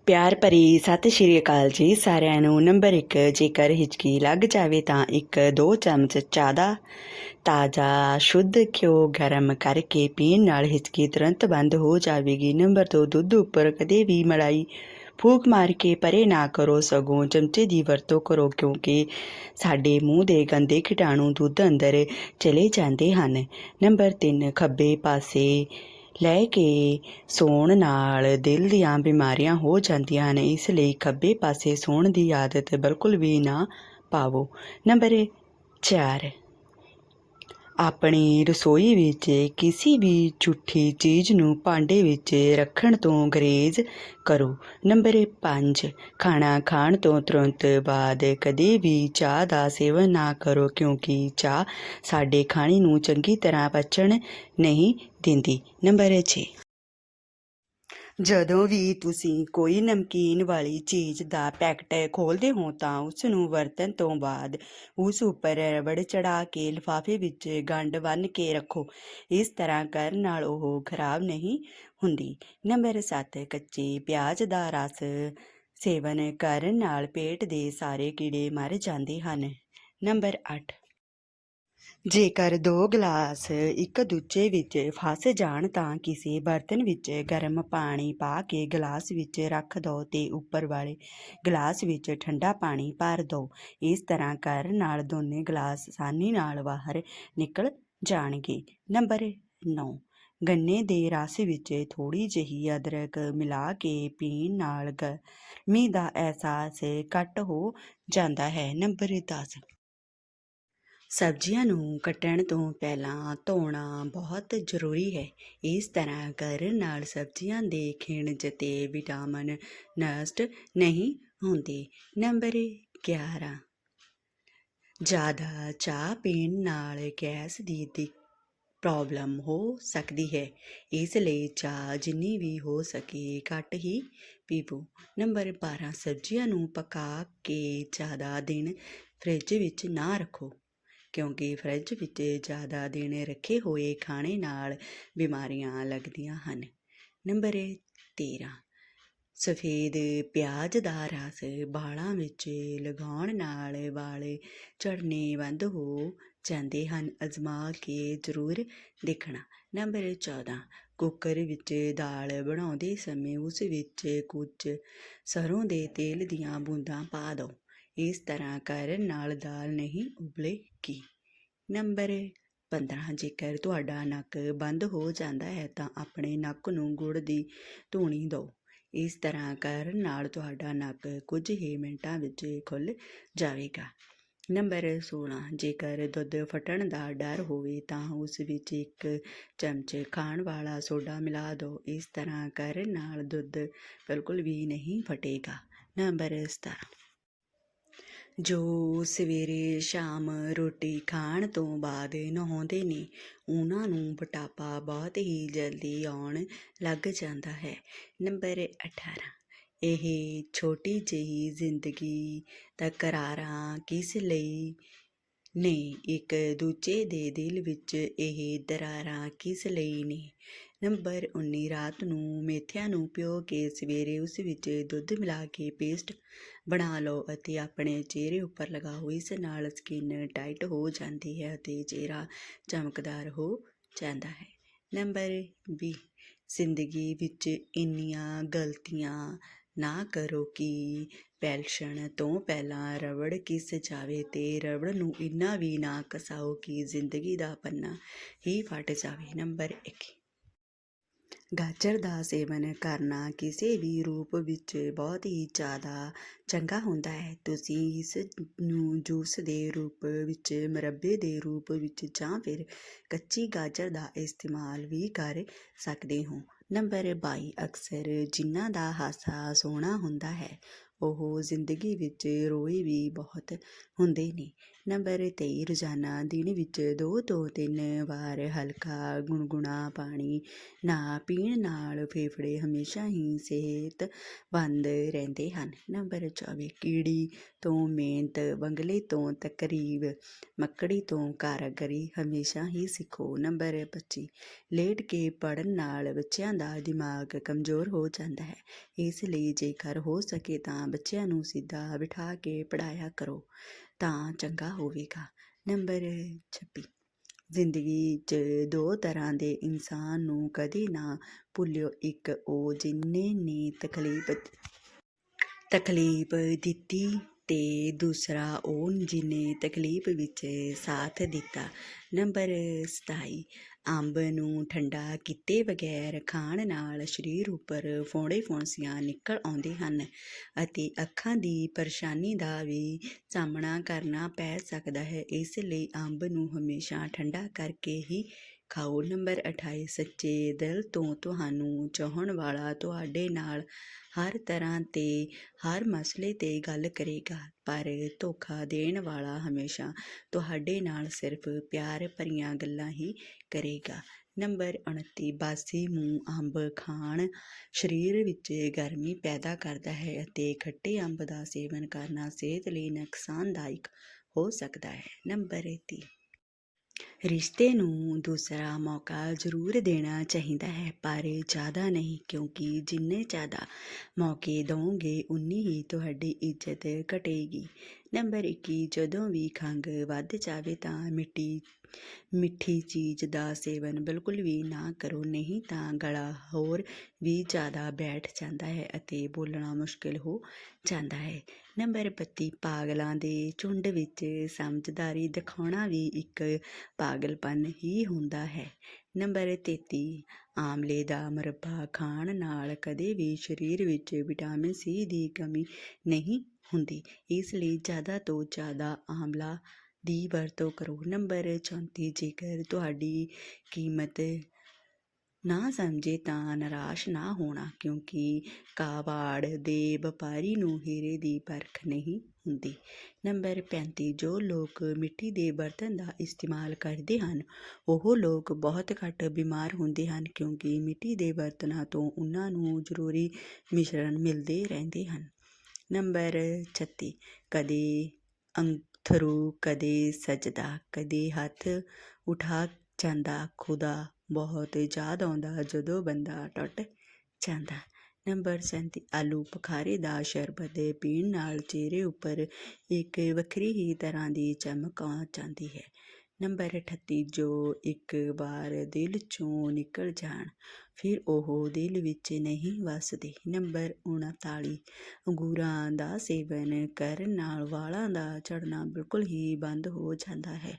ਪਿਆਰ ਭਰੀ ਸਤਿ ਸ਼੍ਰੀ ਅਕਾਲ ਜੀ ਸਾਰਿਆਂ ਨੂੰ। ਨੰਬਰ 1 ਜੇਕਰ ਹਿਚਕੀ ਲੱਗ ਜਾਵੇ ਤਾਂ ਇੱਕ, ਦੋ ਚਮਚ ਚਾਹ ਤਾਜ਼ਾ, ਸ਼ੁੱਧ ਘਿਓ ਗਰਮ ਕਰਕੇ ਪੀਣ ਨਾਲ ਹਿਚਕੀ ਤੁਰੰਤ ਬੰਦ ਹੋ ਜਾਵੇਗੀ। ਨੰਬਰ 2 ਦੁੱਧ ਉੱਪਰ ਕਦੇ ਵੀ ਮਲਾਈ ਫੂਕ ਮਾਰ ਕੇ ਪਰੇ ਨਾ ਕਰੋ, ਸਗੋਂ ਚਮਚੇ ਦੀ ਵਰਤੋਂ ਕਰੋ, ਕਿਉਂਕਿ ਸਾਡੇ ਮੂੰਹ ਦੇ ਗੰਦੇ ਕੀਟਾਣੂ ਦੁੱਧ ਅੰਦਰ ਚਲੇ ਜਾਂਦੇ ਹਨ। ਨੰਬਰ 3 ਖੱਬੇ ਪਾਸੇ ਲੈ ਕੇ ਸੌਣ ਨਾਲ ਦਿਲ ਦੀਆਂ ਬਿਮਾਰੀਆਂ ਹੋ ਜਾਂਦੀਆਂ ਹਨ ਇਸ ਲਈ ਖੱਬੇ ਪਾਸੇ ਸੌਣ ਦੀ ਆਦਤ ਬਿਲਕੁਲ ਵੀ ਨਾ ਪਾਵੋ। ਨੰਬਰ 4 ਆਪਣੀ ਰਸੋਈ ਵਿੱਚ ਕਿਸੇ ਵੀ ਝੂਠੀ ਚੀਜ਼ ਨੂੰ ਭਾਂਡੇ ਵਿੱਚ ਰੱਖਣ ਤੋਂ ਗਰੇਜ਼ ਕਰੋ। ਨੰਬਰ 5 ਖਾਣਾ ਖਾਣ ਤੋਂ ਤੁਰੰਤ ਬਾਅਦ ਕਦੇ ਵੀ ਚਾਹ ਦਾ ਸੇਵਨ ਨਾ ਕਰੋ ਕਿਉਂਕਿ ਚਾਹ ਸਾਡੇ ਖਾਣੇ ਨੂੰ ਚੰਗੀ ਤਰ੍ਹਾਂ ਪਚਣ ਨਹੀਂ ਦਿੰਦੀ। ਨੰਬਰ 6 ਜਦੋਂ ਵੀ ਤੁਸੀਂ ਕੋਈ ਨਮਕੀਨ ਵਾਲੀ ਚੀਜ਼ ਦਾ ਪੈਕਟ ਖੋਲ੍ਹਦੇ ਹੋ ਤਾਂ ਉਸ ਨੂੰ ਵਰਤਣ ਤੋਂ ਬਾਅਦ ਉਸ ਉੱਪਰ ਰਬੜ ਚੜਾ ਕੇ ਲਿਫਾਫੇ ਵਿੱਚ ਗੰਢ ਬੰਨ੍ਹ ਕੇ ਰੱਖੋ। ਇਸ ਤਰ੍ਹਾਂ ਕਰਨ ਨਾਲ ਉਹ ਖਰਾਬ ਨਹੀਂ ਹੁੰਦੀ। ਨੰਬਰ 7 ਕੱਚੇ ਪਿਆਜ਼ ਦਾ ਰਸ ਸੇਵਨ ਕਰਨ ਨਾਲ ਪੇਟ ਦੇ ਸਾਰੇ ਕੀੜੇ ਮਰ ਜਾਂਦੇ ਹਨ। ਨੰਬਰ 8 ਜੇਕਰ ਦੋ ਗਲਾਸ ਇੱਕ ਦੂਜੇ ਵਿੱਚ ਫਸ ਜਾਣ ਤਾਂ ਕਿਸੇ ਬਰਤਨ ਵਿੱਚ ਗਰਮ ਪਾਣੀ ਪਾ ਕੇ ਗਲਾਸ ਵਿੱਚ ਰੱਖ ਦਿਓ ਤੇ ਉੱਪਰ ਵਾਲੇ ਗਲਾਸ ਵਿੱਚ ਠੰਡਾ ਪਾਣੀ ਭਰ ਦਿਓ ਇਸ ਤਰ੍ਹਾਂ ਕਰਨ ਨਾਲ ਦੋਨੇ ਗਲਾਸ ਆਸਾਨੀ ਨਾਲ ਬਾਹਰ ਨਿਕਲ ਜਾਣਗੇ। ਨੰਬਰ 9 ਗੰਨੇ ਦੇ ਰਸ ਵਿੱਚ ਥੋੜੀ ਜਿਹੀ ਅਦਰਕ ਮਿਲਾ ਕੇ ਪੀਣ ਨਾਲ ਗਰਮੀ ਦਾ ਅਹਿਸਾਸ ਘੱਟ ਹੋ ਜਾਂਦਾ ਹੈ। ਨੰਬਰ 10 ਸਬਜ਼ੀਆਂ ਨੂੰ ਕੱਟਣ ਤੋਂ ਪਹਿਲਾਂ ਧੋਣਾ ਬਹੁਤ ਜ਼ਰੂਰੀ ਹੈ। ਇਸ ਤਰ੍ਹਾਂ ਕਰਨ ਨਾਲ ਸਬਜ਼ੀਆਂ ਦੇ ਖਣਿਜ ਤੇ ਵਿਟਾਮਿਨ ਨਸ਼ਟ ਨਹੀਂ ਹੁੰਦੇ। ਨੰਬਰ 11 ਜ਼ਿਆਦਾ ਚਾਹ ਪੀਣ ਨਾਲ ਗੈਸ ਦੀ ਦਿੱਕ ਪ੍ਰੋਬਲਮ ਹੋ ਸਕਦੀ ਹੈ। ਇਸ ਲਈ ਚਾਹ ਜਿੰਨੀ ਵੀ ਹੋ ਸਕੇ ਘੱਟ ਹੀ ਪੀਵੋ। ਨੰਬਰ 12 ਸਬਜ਼ੀਆਂ ਨੂੰ ਪਕਾ ਕੇ ਜ਼ਿਆਦਾ ਦਿਨ ਫ੍ਰਿਜ ਵਿੱਚ ਨਾ ਰੱਖੋ। ਕਿਉਂਕਿ ਫਰਿੱਜ ਵਿੱਚ ਜ਼ਿਆਦਾ ਦਿਨ ਰੱਖੇ ਹੋਏ ਖਾਣੇ ਨਾਲ ਬਿਮਾਰੀਆਂ ਲੱਗਦੀਆਂ ਹਨ। ਨੰਬਰ 13 ਸਫੇਦ ਪਿਆਜ਼ ਦਾ ਰਸ ਵਾਲਾਂ ਵਿੱਚ ਲਗਾਉਣ ਨਾਲ ਵਾਲ ਝੜਨੇ ਬੰਦ ਹੋ ਜਾਂਦੇ ਹਨ। ਅਜ਼ਮਾ ਕੇ ਜ਼ਰੂਰ ਦੇਖਣਾ। ਨੰਬਰ 14 ਕੁੱਕਰ ਵਿੱਚ ਦਾਲ ਬਣਾਉਂਦੇ ਸਮੇਂ ਉਸ ਵਿੱਚ ਕੁਝ ਸਰੋਂ ਦੇ ਤੇਲ ਦੀਆਂ ਬੂੰਦਾਂ ਪਾ ਦਿਓ। ਇਸ ਤਰ੍ਹਾਂ ਕਰਨ ਨਾਲ ਦਾਲ ਨਹੀਂ ਉਬਲੇਗੀ। ਨੰਬਰ 15 ਜੇਕਰ ਤੁਹਾਡਾ ਨੱਕ ਬੰਦ ਹੋ ਜਾਂਦਾ ਹੈ, ਤਾਂ ਆਪਣੇ ਨੱਕ ਨੂੰ ਗੁੜ ਦੀ ਧੂਣੀ ਦਿਓ। ਇਸ ਤਰ੍ਹਾਂ ਕਰਨ ਨਾਲ ਤੁਹਾਡਾ ਨੱਕ ਕੁਝ ਹੀ ਮਿੰਟਾਂ ਵਿੱਚ ਖੁੱਲ ਜਾਵੇਗਾ। ਨੰਬਰ 16 ਜੇਕਰ ਦੁੱਧ ਫਟਣ ਦਾ ਡਰ ਹੋਵੇ, ਤਾਂ ਉਸ ਵਿੱਚ ਇੱਕ ਚਮਚ ਖਾਣ ਵਾਲਾ ਸੋਡਾ ਮਿਲਾ ਦਿਓ। ਇਸ ਤਰ੍ਹਾਂ ਕਰਨ ਨਾਲ ਦੁੱਧ ਬਿਲਕੁਲ ਵੀ ਨਹੀਂ ਫਟੇਗਾ। ਨੰਬਰ 17 ਜੋ ਸਵੇਰੇ ਸ਼ਾਮ ਰੋਟੀ ਖਾਣ ਤੋਂ ਬਾਅਦ ਨਹਾਉਂਦੇ ਨੇ, ਉਹਨਾਂ ਨੂੰ ਮੋਟਾਪਾ ਬਹੁਤ ਹੀ ਜਲਦੀ ਆਉਣ ਲੱਗ ਜਾਂਦਾ ਹੈ। ਨੰਬਰ 18 ਇਹ ਛੋਟੀ ਜਿਹੀ ਜ਼ਿੰਦਗੀ ਤਕਰਾਰਾਂ ਕਿਸ ਲਈ? ਨੇ, ਇੱਕ ਦੂਜੇ ਦੇ ਦਿਲ ਵਿੱਚ ਇਹ ਦਰਾਰਾਂ ਕਿਸ ਲਈ ਨੇ? ਨੰਬਰ 19 ਰਾਤ ਨੂੰ ਮੇਥਿਆਂ ਨੂੰ ਪਿਓ ਕੇ ਸਵੇਰੇ ਉਸ ਵਿੱਚ ਦੁੱਧ ਮਿਲਾ ਕੇ ਪੇਸਟ ਬਣਾ ਲਓ ਅਤੇ ਆਪਣੇ ਚਿਹਰੇ ਉੱਪਰ ਲਗਾਓ। ਇਸ ਨਾਲ ਸਕਿਨ ਟਾਈਟ ਹੋ ਜਾਂਦੀ ਹੈ ਅਤੇ ਚਿਹਰਾ ਚਮਕਦਾਰ ਹੋ ਜਾਂਦਾ ਹੈ। ਨੰਬਰ 20 ਜ਼ਿੰਦਗੀ ਵਿੱਚ ਇੰਨੀਆਂ ਗਲਤੀਆਂ ਨਾ ਕਰੋ ਕਿ ਪੈਲਸ਼ਣ ਤੋਂ ਪਹਿਲਾਂ ਰਬੜ ਕਿਸ ਜਾਵੇ ਤੇ ਰਬੜ ਨੂੰ ਇੰਨਾ ਵੀ ਨਾ ਕਸਾਓ ਕਿ ਜ਼ਿੰਦਗੀ ਦਾ ਪੰਨਾ ਹੀ ਫਟ ਜਾਵੇ। ਨੰਬਰ 21 ਗਾਜਰ ਦਾ ਸੇਵਨ ਕਰਨਾ ਕਿਸੇ ਵੀ ਰੂਪ ਵਿੱਚ ਬਹੁਤ ਹੀ ਜ਼ਿਆਦਾ ਚੰਗਾ ਹੁੰਦਾ ਹੈ। ਤੁਸੀਂ ਇਸ ਨੂੰ ਜੂਸ ਦੇ ਰੂਪ ਵਿੱਚ, ਮੁਰੱਬੇ ਦੇ ਰੂਪ ਵਿੱਚ ਜਾਂ ਫਿਰ ਕੱਚੀ ਗਾਜਰ ਦਾ ਇਸਤੇਮਾਲ ਵੀ ਕਰ ਸਕਦੇ ਹੋ। ਨੰਬਰ 22 ਅਕਸਰ ਜਿਨ੍ਹਾਂ ਦਾ ਹਾਸਾ ਸੋਹਣਾ ਹੁੰਦਾ ਹੈ, ਉਹ ਜ਼ਿੰਦਗੀ ਵਿੱਚ ਰੋਏ ਵੀ ਬਹੁਤ ਹੁੰਦੇ ਨੇ। ਨੰਬਰ 23 ਰੋਜ਼ਾਨਾ ਦਿਨ ਵਿੱਚ ਦੋ ਤੋਂ ਤਿੰਨ ਵਾਰ ਹਲਕਾ ਗੁਣਗੁਣਾ ਪਾਣੀ ਨਾ ਪੀਣ ਨਾਲ ਫੇਫੜੇ ਹਮੇਸ਼ਾ ਹੀ ਸਿਹਤਮੰਦ ਰਹਿੰਦੇ ਹਨ। ਨੰਬਰ 24 ਕੀੜੀ ਤੋਂ ਮਿਹਨਤ ਬੰਗਲੇ ਤੋਂ ਤਕਰੀਬ, ਮੱਕੜੀ ਤੋਂ ਕਾਰੀਗਰੀ ਹਮੇਸ਼ਾ ਹੀ ਸਿੱਖੋ। ਨੰਬਰ 25 ਲੇਟ ਕੇ ਪੜਨ ਨਾਲ ਬੱਚਿਆਂ ਦਾ ਦਿਮਾਗ ਕਮਜ਼ੋਰ ਹੋ ਜਾਂਦਾ ਹੈ। ਇਸ ਲਈ ਜੇਕਰ ਹੋ ਸਕੇ ਤਾਂ ਬੱਚਿਆਂ ਨੂੰ ਸਿੱਧਾ ਬਿਠਾ ਕੇ ਪੜਾਇਆ ਕਰੋ। ਤਾਂ ਚੰਗਾ ਹੋਵੇਗਾ। ਨੰਬਰ 26 ਜ਼ਿੰਦਗੀ 'ਚ ਦੋ ਤਰ੍ਹਾਂ ਦੇ ਇਨਸਾਨ ਨੂੰ ਕਦੇ ਨਾ ਭੁੱਲਿਓ। ਇੱਕ ਉਹ ਜਿਨ੍ਹਾਂ ਨੇ ਤਕਲੀਫ ਤਕਲੀਫ ਦਿੱਤੀ ਤੇ ਦੂਸਰਾ ਉਹ ਜਿਹਨੇ ਤਕਲੀਫ ਵਿੱਚ ਸਾਥ ਦਿੱਤਾ। ਨੰਬਰ 27 ਅੰਬ ਨੂੰ ਠੰਡਾ ਕੀਤੇ ਬਗੈਰ ਖਾਣ ਨਾਲ ਸਰੀਰ ਉੱਪਰ ਫੋੜੇ ਫੁੰਸੀਆਂ ਨਿਕਲ ਆਉਂਦੇ ਹਨ ਅਤੇ ਅੱਖਾਂ ਦੀ ਪਰੇਸ਼ਾਨੀ ਦਾ ਵੀ ਸਾਹਮਣਾ ਕਰਨਾ ਪੈ ਸਕਦਾ ਹੈ। ਇਸ ਲਈ ਅੰਬ ਨੂੰ ਹਮੇਸ਼ਾ ਠੰਡਾ ਕਰਕੇ ਹੀ ਖਾਓ ਨੰਬਰ 28 ਸੱਚੇ ਦਿਲ ਤੋਂ ਤੁਹਾਨੂੰ ਚਾਹਣ ਵਾਲਾ ਤੁਹਾਡੇ ਨਾਲ ਹਰ ਤਰ੍ਹਾਂ ਤੇ ਹਰ ਮਸਲੇ ਤੇ ਗੱਲ ਕਰੇਗਾ, ਪਰ ਧੋਖਾ ਦੇਣ ਵਾਲਾ ਹਮੇਸ਼ਾ ਤੁਹਾਡੇ ਨਾਲ ਸਿਰਫ ਪਿਆਰ ਭਰੀਆਂ ਗੱਲਾਂ ਹੀ ਕਰੇਗਾ। ਨੰਬਰ 29 ਬਾਸੀ ਮੂੰਹ ਅੰਬ ਖਾਣ। ਸਰੀਰ ਵਿੱਚ ਗਰਮੀ ਪੈਦਾ ਕਰਦਾ ਹੈ ਅਤੇ ਖੱਟੇ ਅੰਬ ਦਾ ਸੇਵਨ ਕਰਨਾ ਸਿਹਤ ਲਈ ਨੁਕਸਾਨਦਾਇਕ ਹੋ ਸਕਦਾ ਹੈ। ਨੰਬਰ 30 ਰਿਸ਼ਤੇ ਨੂੰ ਦੂਸਰਾ ਮੌਕਾ ਜ਼ਰੂਰ ਦੇਣਾ ਚਾਹੀਦਾ ਹੈ, ਪਰ ਜ਼ਿਆਦਾ ਨਹੀਂ, ਕਿਉਂਕਿ ਜਿੰਨੇ ਜ਼ਿਆਦਾ ਮੌਕੇ ਦਿਓਗੇ ਉਨੀ ਹੀ ਤੁਹਾਡੀ ਇੱਜ਼ਤ ਘਟੇਗੀ। ਨੰਬਰ 21 ਜਦੋਂ ਵੀ ਖੰਘ ਵੱਧ ਜਾਵੇ ਤਾਂ ਮਿੱਟੀ, ਮਿੱਠੀ ਚੀਜ਼ ਦਾ ਸੇਵਨ ਬਿਲਕੁਲ ਵੀ ਨਾ ਕਰੋ, ਨਹੀਂ ਤਾਂ ਗਲਾ ਹੋਰ ਵੀ ਜ਼ਿਆਦਾ ਬੈਠ ਜਾਂਦਾ ਹੈ ਅਤੇ ਬੋਲਣਾ ਮੁਸ਼ਕਿਲ ਹੋ ਜਾਂਦਾ ਹੈ। ਨੰਬਰ 32 ਪਾਗਲਾਂ ਦੇ ਝੁੰਡ ਵਿੱਚ ਸਮਝਦਾਰੀ ਦਿਖਾਉਣਾ ਵੀ ਇੱਕ ਪਾਗਲਪਨ ਹੀ ਹੁੰਦਾ ਹੈ। ਨੰਬਰ 33 ਆਮਲੇ ਦਾ ਮੁਰੱਬਾ ਖਾਣ ਨਾਲ ਕਦੇ ਵੀ ਸਰੀਰ ਵਿੱਚ ਵਿਟਾਮਿਨ ਸੀ ਦੀ ਕਮੀ ਨਹੀਂ ਹੁੰਦੀ। ਇਸ ਲਈ ਜ਼ਿਆਦਾ ਤੋਂ ਜ਼ਿਆਦਾ ਆਮਲਾ ਦੀ ਵਰਤੋਂ ਕਰੋ। ਨੰਬਰ 34 ਜੇਕਰ ਤੁਹਾਡੀ ਕੀਮਤ ਨਾ ਸਮਝੇ ਤਾਂ ਨਿਰਾਸ਼ ਨਾ ਹੋਣਾ, ਕਿਉਂਕਿ ਕਾਵਾੜ ਦੇ ਵਪਾਰੀ ਨੂੰ ਹੀਰੇ ਦੀ ਪਰਖ ਨਹੀਂ ਹੁੰਦੀ। ਨੰਬਰ 35 ਜੋ ਲੋਕ ਮਿੱਟੀ ਦੇ ਬਰਤਨ ਦਾ ਇਸਤੇਮਾਲ ਕਰਦੇ ਹਨ, ਉਹ ਲੋਕ ਬਹੁਤ ਘੱਟ ਬਿਮਾਰ ਹੁੰਦੇ ਹਨ, ਕਿਉਂਕਿ ਮਿੱਟੀ ਦੇ ਬਰਤਨਾਂ ਤੋਂ ਉਹਨਾਂ ਨੂੰ ਜ਼ਰੂਰੀ ਮਿਸ਼ਰਣ ਮਿਲਦੇ ਰਹਿੰਦੇ ਹਨ। ਨੰਬਰ 36 ਕਦੇ ਅੰਥਰੂ ਕਦੇ ਸਜਦਾ, ਕਦੇ ਹੱਥ ਉਠਾ ਜਾਂਦਾ ਖੁਦਾ ਬਹੁਤ ਯਾਦ ਆਉਂਦਾ ਜਦੋਂ ਬੰਦਾ ਟੁੱਟ ਜਾਂਦਾ। ਨੰਬਰ 37 ਆਲੂ ਬੁਖਾਰੇ ਦਾ ਸ਼ਰਬਤ ਪੀਣ ਨਾਲ ਚਿਹਰੇ ਉੱਪਰ ਇੱਕ ਵੱਖਰੀ ਹੀ ਤਰ੍ਹਾਂ ਦੀ ਚਮਕ ਆ ਜਾਂਦੀ ਹੈ। ਨੰਬਰ 38 ਜੋ ਇੱਕ ਵਾਰ ਦਿਲ ਚੋਂ ਨਿਕਲ ਜਾਣ, ਫਿਰ ਉਹ ਦਿਲ ਵਿੱਚ ਨਹੀਂ ਵਸਦੇ। ਨੰਬਰ 39 ਅੰਗੂਰਾਂ ਦਾ ਸੇਵਨ ਕਰਨ ਨਾਲ ਵਾਲਾਂ ਦਾ ਝੜਨਾ ਬਿਲਕੁਲ ਹੀ ਬੰਦ ਹੋ ਜਾਂਦਾ ਹੈ।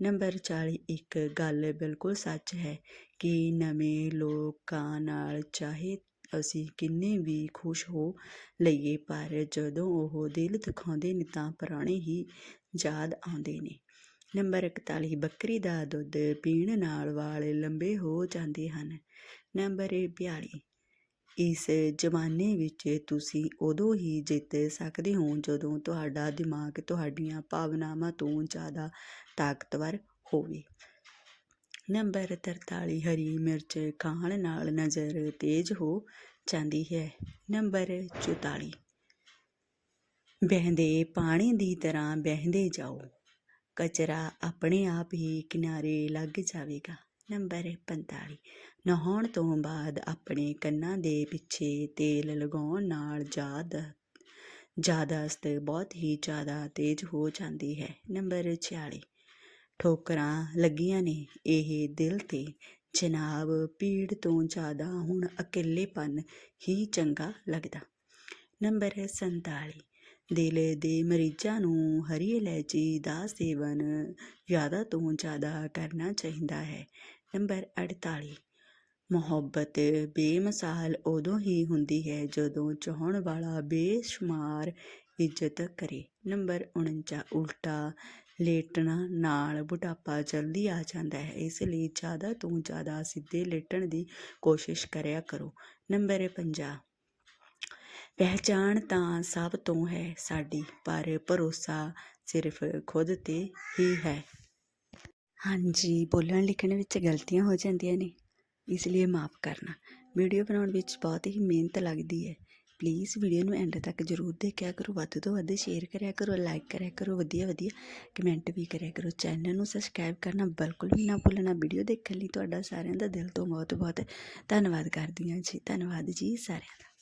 ਨੰਬਰ 40 ਇੱਕ ਗੱਲ ਬਿਲਕੁਲ ਸੱਚ ਹੈ ਕਿ ਨਵੇਂ ਲੋਕਾਂ ਨਾਲ ਚਾਹੇ ਅਸੀਂ ਕਿੰਨੇ ਵੀ ਖੁਸ਼ ਹੋ ਲਈਏ, ਪਰ ਜਦੋਂ ਉਹ ਦਿਲ ਦਿਖਾਉਂਦੇ ਨੇ ਤਾਂ ਪੁਰਾਣੇ ਹੀ ਯਾਦ ਆਉਂਦੇ ਨੇ। ਨੰਬਰ 41 ਬੱਕਰੀ ਦਾ ਦੁੱਧ ਪੀਣ ਨਾਲ ਵਾਲ ਲੰਬੇ ਹੋ ਜਾਂਦੇ ਹਨ। ਨੰਬਰ 42 ਇਸ ਜ਼ਮਾਨੇ ਵਿੱਚ ਤੁਸੀਂ ਉਦੋਂ ਹੀ ਜਿੱਤ ਸਕਦੇ ਹੋ ਜਦੋਂ ਤੁਹਾਡਾ ਦਿਮਾਗ ਤੁਹਾਡੀਆਂ ਭਾਵਨਾਵਾਂ ਤੋਂ ਜ਼ਿਆਦਾ ਤਾਕਤਵਰ ਹੋਵੇ। ਨੰਬਰ 43 ਹਰੀ ਮਿਰਚ ਖਾਣ ਨਾਲ ਨਜ਼ਰ ਤੇਜ਼ ਹੋ ਜਾਂਦੀ ਹੈ। ਨੰਬਰ 44 ਬਹਿੰਦੇ ਪਾਣੀ ਦੀ ਤਰ੍ਹਾਂ ਬਹਿੰਦੇ ਜਾਓ। ਕਚਰਾ ਆਪਣੇ ਆਪ ਹੀ ਕਿਨਾਰੇ ਲੱਗ ਜਾਵੇਗਾ। ਨੰਬਰ 45 ਨਹਾਉਣ ਤੋਂ ਬਾਅਦ ਆਪਣੇ ਕੰਨਾਂ ਦੇ ਪਿੱਛੇ ਤੇਲ ਲਗਾਉਣ ਨਾਲ ਜ਼ਿਆਦਾ ਯਾਦਾਸ਼ਤ ਬਹੁਤ ਹੀ ਜ਼ਿਆਦਾ ਤੇਜ਼ ਹੋ ਜਾਂਦੀ ਹੈ। ਨੰਬਰ 46 ਠੋਕਰਾਂ ਲੱਗੀਆਂ ਨੇ ਇਹ ਦਿਲ ਤੇ। ਜਨਾਬ ਭੀੜ ਤੋਂ ਜ਼ਿਆਦਾ ਹੁਣ ਇਕੱਲੇਪਨ ਹੀ ਚੰਗਾ ਲੱਗਦਾ। ਨੰਬਰ 47 ਦਿਲ ਦੇ ਮਰੀਜ਼ਾਂ ਨੂੰ ਹਰੀ ਇਲਾਇਚੀ ਦਾ ਸੇਵਨ ਜ਼ਿਆਦਾ ਤੋਂ ਜ਼ਿਆਦਾ ਕਰਨਾ ਚਾਹੀਦਾ ਹੈ। ਨੰਬਰ 48 ਮੁਹੱਬਤ ਬੇਮਿਸਾਲ ਉਦੋਂ ਹੀ ਹੁੰਦੀ ਹੈ ਜਦੋਂ ਚਾਹਣ ਵਾਲਾ ਬੇਸ਼ੁਮਾਰ ਇੱਜ਼ਤ ਕਰੇ। ਨੰਬਰ 49 ਉਲਟਾ ਲੇਟਣਾ ਨਾਲ ਬੁਢਾਪਾ ਜਲਦੀ ਆ ਜਾਂਦਾ ਹੈ। ਇਸ ਲਈ ਜ਼ਿਆਦਾ ਤੋਂ ਜ਼ਿਆਦਾ ਸਿੱਧੇ ਲੇਟਣ ਦੀ ਕੋਸ਼ਿਸ਼ ਕਰਿਆ ਕਰੋ। ਨੰਬਰ 50 ਪਹਿਚਾਣ ਤਾਂ ਸਭ ਤੋਂ ਹੈ ਸਾਡੀ, ਪਰ ਭਰੋਸਾ ਸਿਰਫ ਖੁਦ ਤੇ ਹੀ ਹੈ। ਹਾਂਜੀ, ਬੋਲਣ ਲਿਖਣ ਵਿੱਚ ਗਲਤੀਆਂ ਹੋ ਜਾਂਦੀਆਂ ਨੇ, ਇਸ ਲਈ ਮਾਫ ਕਰਨਾ। ਵੀਡੀਓ ਬਣਾਉਣ ਵਿੱਚ ਬਹੁਤ ਹੀ ਮਿਹਨਤ ਲੱਗਦੀ ਹੈ। ਪਲੀਜ਼ ਵੀਡੀਓ ਨੂੰ ਐਂਡ ਤੱਕ ਜ਼ਰੂਰ ਦੇਖਿਆ ਕਰੋ, ਵੱਧ ਤੋਂ ਵੱਧ ਸ਼ੇਅਰ ਕਰਿਆ ਕਰੋ ਲਾਈਕ ਕਰਿਆ ਕਰੋ, ਵਧੀਆ ਵਧੀਆ ਕਮੈਂਟ ਵੀ ਕਰਿਆ ਕਰੋ। ਚੈਨਲ ਨੂੰ ਸਬਸਕ੍ਰਾਈਬ ਕਰਨਾ ਬਿਲਕੁਲ ਵੀ ਨਾ ਭੁੱਲਣਾ ਵੀਡੀਓ ਦੇਖਣ ਲਈ ਤੁਹਾਡਾ ਸਾਰਿਆਂ ਦਾ ਦਿਲ ਤੋਂ ਬਹੁਤ ਬਹੁਤ ਧੰਨਵਾਦ ਕਰਦੀ ਹਾਂ ਜੀ। ਧੰਨਵਾਦ ਜੀ ਸਾਰਿਆਂ ਦਾ।